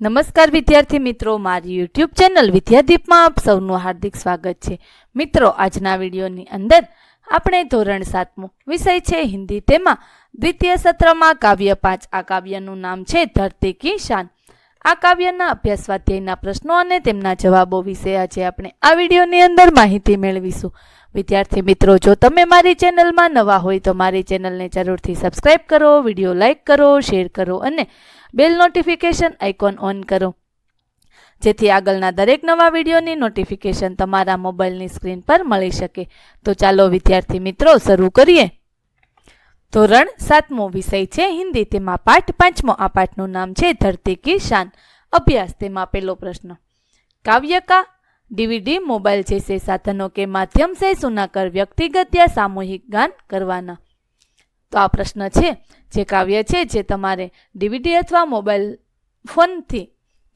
નમસ્કાર વિદ્યાર્થી મિત્રો, મારી યુટ્યુબ ચેનલ વિદ્યાદીપમાં આપ સૌનું હાર્દિક સ્વાગત છે. મિત્રો, આજના વિડીયોની અંદર આપણે ધોરણ સાતમું વિષય છે હિન્દી તેમાં. દ્વિતીય સત્રમાં કાવ્ય પાંચ, આ કાવ્યનું નામ છે ધરતી કી શાન. આ કાવ્યના અભ્યાસ સ્વાધ્યાયના પ્રશ્નો અને તેમના જવાબો વિશે આજે આપણે આ વિડીયોની અંદર માહિતી મેળવીશું. વિદ્યાર્થી મિત્રો, જો તમે મારી ચેનલમાં નવા હોય તો મારી ચેનલને જરૂરથી સબસ્ક્રાઈબ કરો, વીડિયો લાઇક કરો, શેર કરો અને બેલ નોટિફિકેશન આઇકોન ઓન કરો. જેથી આગળના દરેક નવા વિડીયોની નોટિફિકેશન તમારા મોબાઈલની સ્ક્રીન પર મળી શકે. તો ચાલો, વિદ્યાર્થી મિત્રો, શરૂ કરીએ. ધોરણ સાતમો વિષય છે હિન્દી. તેમાં પાઠ પાંચમો. આ પાઠનું નામ છે ધરતી કી શાન. અભ્યાસ. તેમાં પેલો પ્રશ્ન. કાવ્ય કા ડીવીડી મોબાઈલ જૈસે સાધનો કે માધ્યમ સે સુનાકર વ્યક્તિગત યા સામૂહિક ગાન કરવાના? તો આ પ્રશ્ન છે જે કાવ્ય છે જે તમારે ડીવીડી અથવા મોબાઈલ ફોનથી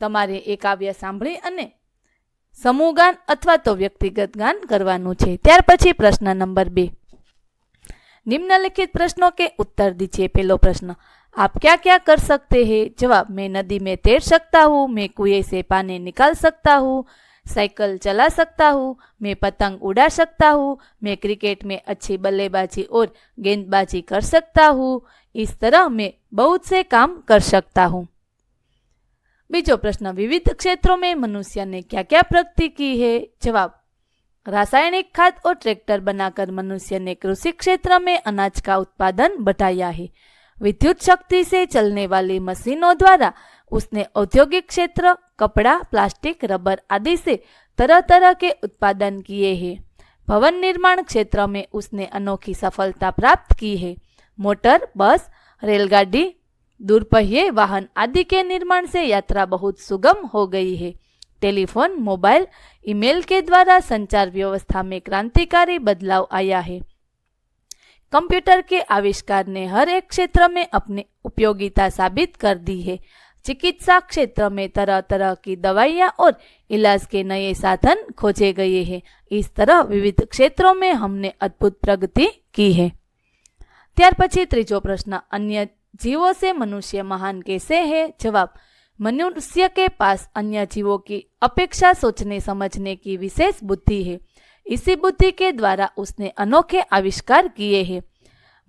તમારે એ કાવ્ય સાંભળી અને સમૂહ ગાન અથવા તો વ્યક્તિગત ગાન કરવાનું છે ત્યાર પછી પ્રશ્ન નંબર બે निम्नलिखित प्रश्नों के उत्तर दीजिए पहलो प्रश्न आप क्या क्या कर सकते हैं जवाब मैं नदी में तैर सकता हूँ मैं कुएं से पानी निकाल सकता हूँ साइकिल चला सकता हूँ, मैं पतंग उड़ा सकता हूँ, मैं क्रिकेट में अच्छी बल्लेबाजी और गेंदबाजी कर सकता हूँ, इस तरह मैं बहुत से काम कर सकता हूँ। बीजो प्रश्न, विविध क्षेत्रों में मनुष्य ने क्या क्या प्रगति की है? जवाब, रासायनिक खाद और ट्रैक्टर बनाकर मनुष्य ने कृषि क्षेत्र में अनाज का उत्पादन बढ़ाया है। विद्युत शक्ति से चलने वाली मशीनों द्वारा उसने औद्योगिक क्षेत्र, कपड़ा, प्लास्टिक, रबर आदि से तरह तरह के उत्पादन किए हैं। भवन निर्माण क्षेत्र में उसने अनोखी सफलता प्राप्त की है। मोटर, बस, रेलगाड़ी दूरपहिए वाहन आदि के निर्माण से यात्रा बहुत सुगम हो गई है। टेलीफोन, मोबाइल, ईमेल के द्वारा संचार व्यवस्था में क्रांतिकारी बदलाव आया है। कंप्यूटर के आविष्कार ने हर एक क्षेत्र में अपनी उपयोगिता साबित कर दी है चिकित्सा क्षेत्र में तरह तरह की दवाइयाँ और इलाज के नए साधन खोजे गए हैं इस तरह विविध क्षेत्रों में हमने अद्भुत प्रगति की है ત્યાર પછી ત્રીજો પ્રશ્ન અન્ય જીવો से मनुष्य महान कैसे है जवाब मनुष्य के पास अन्य जीवों की अपेक्षा सोचने समझने की विशेष बुद्धि है इसी बुद्धि के द्वारा उसने अनोखे आविष्कार किए हैं।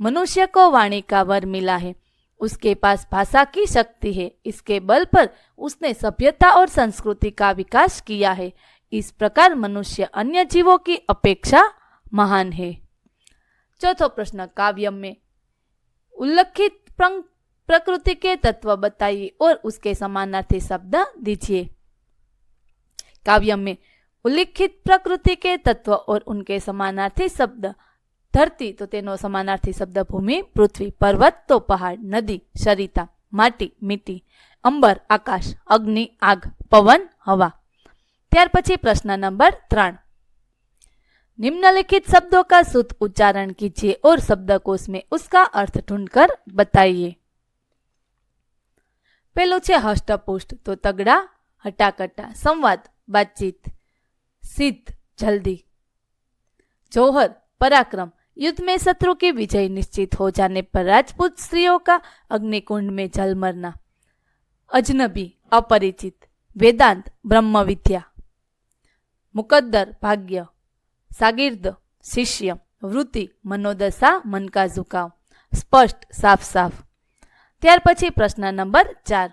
मनुष्य को वाणी का वर मिला है। उसके पास भाषा की शक्ति है। इसके बल पर उसने सभ्यता और संस्कृति का विकास किया है। इस प्रकार मनुष्य अन्य जीवों की अपेक्षा महान है। चौथो प्रश्न काव्य में उल्लेखित प्रकृति के तत्व बताइए और उसके समानार्थी शब्द दीजिए। काव्य में उल्लिखित प्रकृति के तत्व और उनके समानार्थी शब्द धरती तो तेनो समानार्थी शब्द भूमि पृथ्वी पर्वत तो पहाड़ नदी सरिता माटी मिट्टी अंबर आकाश अग्नि आग पवन हवा ત્યાર પછી પ્રશ્ન નંબર ત્રણ निम्नलिखित शब्दों का शुद्ध उच्चारण कीजिए और शब्दकोश में उसका अर्थ ढूंढकर बताइए પેલું છે હષ્ટપુષ્ટ તો તગડા હટાકટા સંવાદ बातचीत सिद्ध जल्दी जौहर पराक्रम युद्ध में शत्रु की विजय निश्चित हो जाने पर राजपूत स्त्रियों का अग्निकुंड में जल मरना अजनबी अपरिचित वेदांत ब्रह्म विद्या मुकद्दर भाग्य सागिर्द शिष्य वृत्ति मनोदशा मन का झुकाव स्पष्ट साफ साफ ત્યાર પછી પ્રશ્ન નંબર ચાર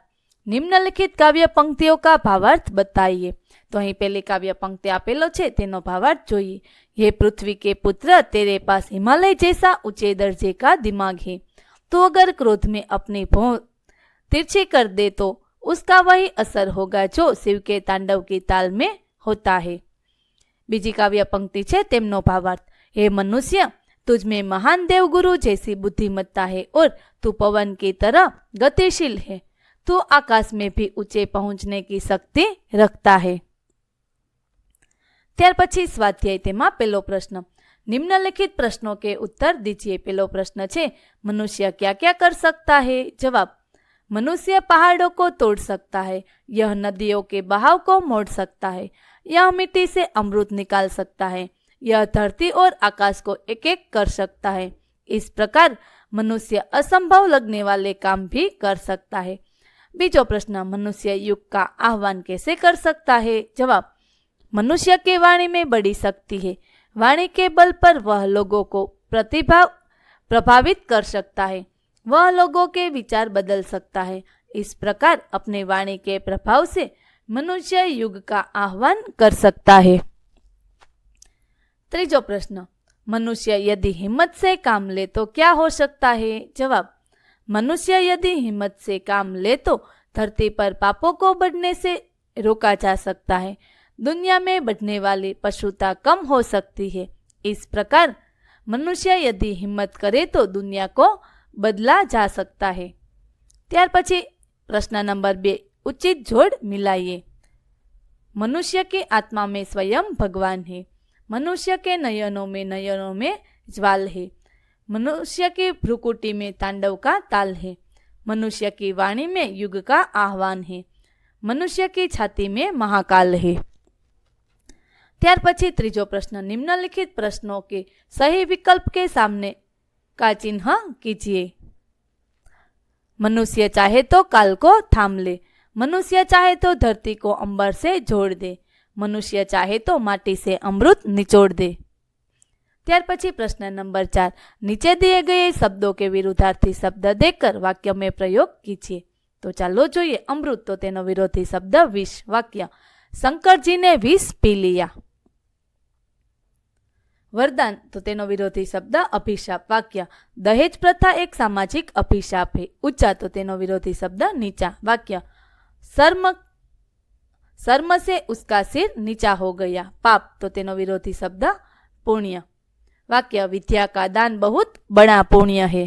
નિમ્નલિખિત કાવ્ય પંક્તિઓ કા ભાવાર્થ બતાઈએ તો અહીં પેલી કાવ્ય પંક્તિ આપેલો છે તેનો ભાવાર્થ જોઈએ ये पृथ्वी के पुत्र तेरे पास हिमालय जैसा ऊंचे दर्जे का दिमाग है तो अगर क्रोध में अपनी भौं तिरछी कर दे तो उसका वही असर होगा जो शिव के तांडव की ताल में होता है બીજી કાવ્ય પંક્તિ છે તેમનો ભાવાર્થ હે મનુષ્ય तुझ में महान देवगुरु जैसी बुद्धिमत्ता है और तू पवन की तरह गतिशील है तू आकाश में भी ऊंचे पहुंचने की शक्ति रखता है ત્યાર પછી સ્વાધ્યાય તેમાં પહેલો પ્રશ્ન निम्नलिखित प्रश्नों के उत्तर दीजिए पहलो प्रश्न छे मनुष्य क्या क्या कर सकता है जवाब मनुष्य पहाड़ों को तोड़ सकता है यह नदियों के बहाव को मोड़ सकता है यह मिट्टी से अमृत निकाल सकता है यह धरती और आकाश को एक एक कर सकता है इस प्रकार मनुष्य असंभव लगने वाले काम भी कर सकता है बीजो प्रश्न मनुष्य युग का आह्वान कैसे कर सकता है जवाब मनुष्य के वाणी में बड़ी शक्ति है वाणी के बल पर वह लोगों को प्रतिभा प्रभावित कर सकता है वह लोगों के विचार बदल सकता है इस प्रकार अपने वाणी के प्रभाव से मनुष्य युग का आह्वान कर सकता है ત્રીજો પ્રશ્ન મનુષ્ય यदि हिम्मत से काम ले तो क्या हो सकता है जवाब मनुष्य यदि हिम्मत से काम ले तो धरती पर पापों को बढ़ने से रोका जा सकता है। दुनिया में बढ़ने वाली पशुता कम हो सकती है। इस प्रकार मनुष्य यदि हिम्मत करे तो दुनिया को बदला जा सकता है। त्यार पी प्रश्न नंबर बे, उचित जोड़ मिलाइए। मनुष्य के आत्मा में स्वयं भगवान है। मनुष्य के नयनों में नयनों में ज्वाल है। मनुष्य की भ्रुकुटी में तांडव का ताल है मनुष्य की वाणी में युग का आह्वान है मनुष्य की छाती में महाकाल है ત્યાર પછી ત્રીજો પ્રશ્ન નિમ્નલિખિત પ્રશ્નોं के सही विकल्प के सामने का चिन्ह कीजिए मनुष्य चाहे तो काल को थाम ले मनुष्य चाहे तो धरती को अंबर से जोड़ दे मनुष्य चाहे तो माटी से अमृत निचोड़ दे ત્યાર પછી પ્રશ્ન નંબર ચાર નીચે દિએ ગયે શબ્દો કે વિરુદ્ધાર્થી શબ્દ દેખકર વાક્ય મેં પ્રયોગ કીજીએ તો ચાલો જોઈએ અમૃત તો તેનો વિરોધી શબ્દ વિષ વાક્ય શંકરજીને વિષ પી લીયા વરદાન તો તેનો વિરોધી શબ્દ અભિશાપ વાક્ય દહેજ પ્રથા એક સામાજિક અભિશાપ હે ઊંચા તો તેનો વિરોધી શબ્દ નીચા વાક્ય શર્મ शर्म से उसका सिर नीचा हो गया पाप तो तेनो विरोधी शब्द पुण्य वाक्य विद्या का दान बहुत बड़ा पुण्य है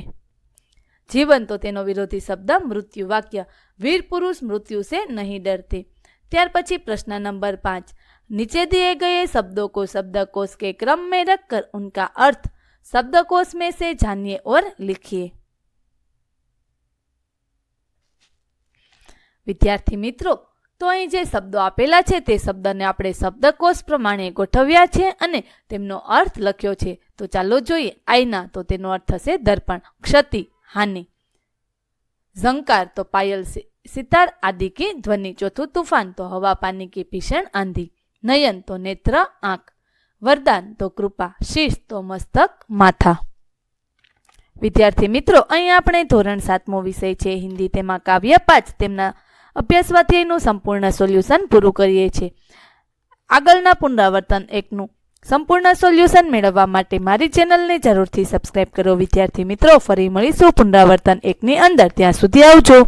जीवन तो तेनो विरोधी शब्द मृत्यु वाक्य वीर पुरुष मृत्यु से नहीं डरते ત્યાર પછી પ્રશ્ન નંબર પાંચ नीचे दिए गए शब्दों को शब्दकोश के क्रम में रखकर उनका अर्थ शब्दकोश में से जानिए और लिखिए વિદ્યાર્થી મિત્રો તો અહીં જે શબ્દો આપેલા છે તે શબ્દને આપણે શબ્દકોશ પ્રમાણે ગોઠવ્યા છે અને તેમનો અર્થ લખ્યો છે તો ચાલો જોઈએ. આયના તો તેનો અર્થ થશે દર્પણ, ક્ષતિ, હાનિ. ઝંકાર તો પાયલ સિતાર આદિ કે ધ્વનિ. ચોથું તુફાન તો હવા, પાની કે ભીષણ, આંધી. નયન તો નેત્ર, આંખ. વરદાન તો કૃપા, શીશ તો મસ્તક, માથા. વિદ્યાર્થી મિત્રો અહીં આપણે ધોરણ સાતમો વિષય છે, હિન્દી તેમાં કાવ્ય પાંચ. તેમના અભ્યાસ સ્વાધ્યાયનું સંપૂર્ણ સોલ્યુશન પૂરું કરીએ છીએ. આગળના પુનરાવર્તન એકનું સંપૂર્ણ સોલ્યુશન મેળવવા માટે મારી ચેનલને જરૂરથી સબસ્ક્રાઇબ કરો. વિદ્યાર્થી મિત્રો, ફરી મળીશું પુનરાવર્તન એકની અંદર. ત્યાં સુધી આવજો.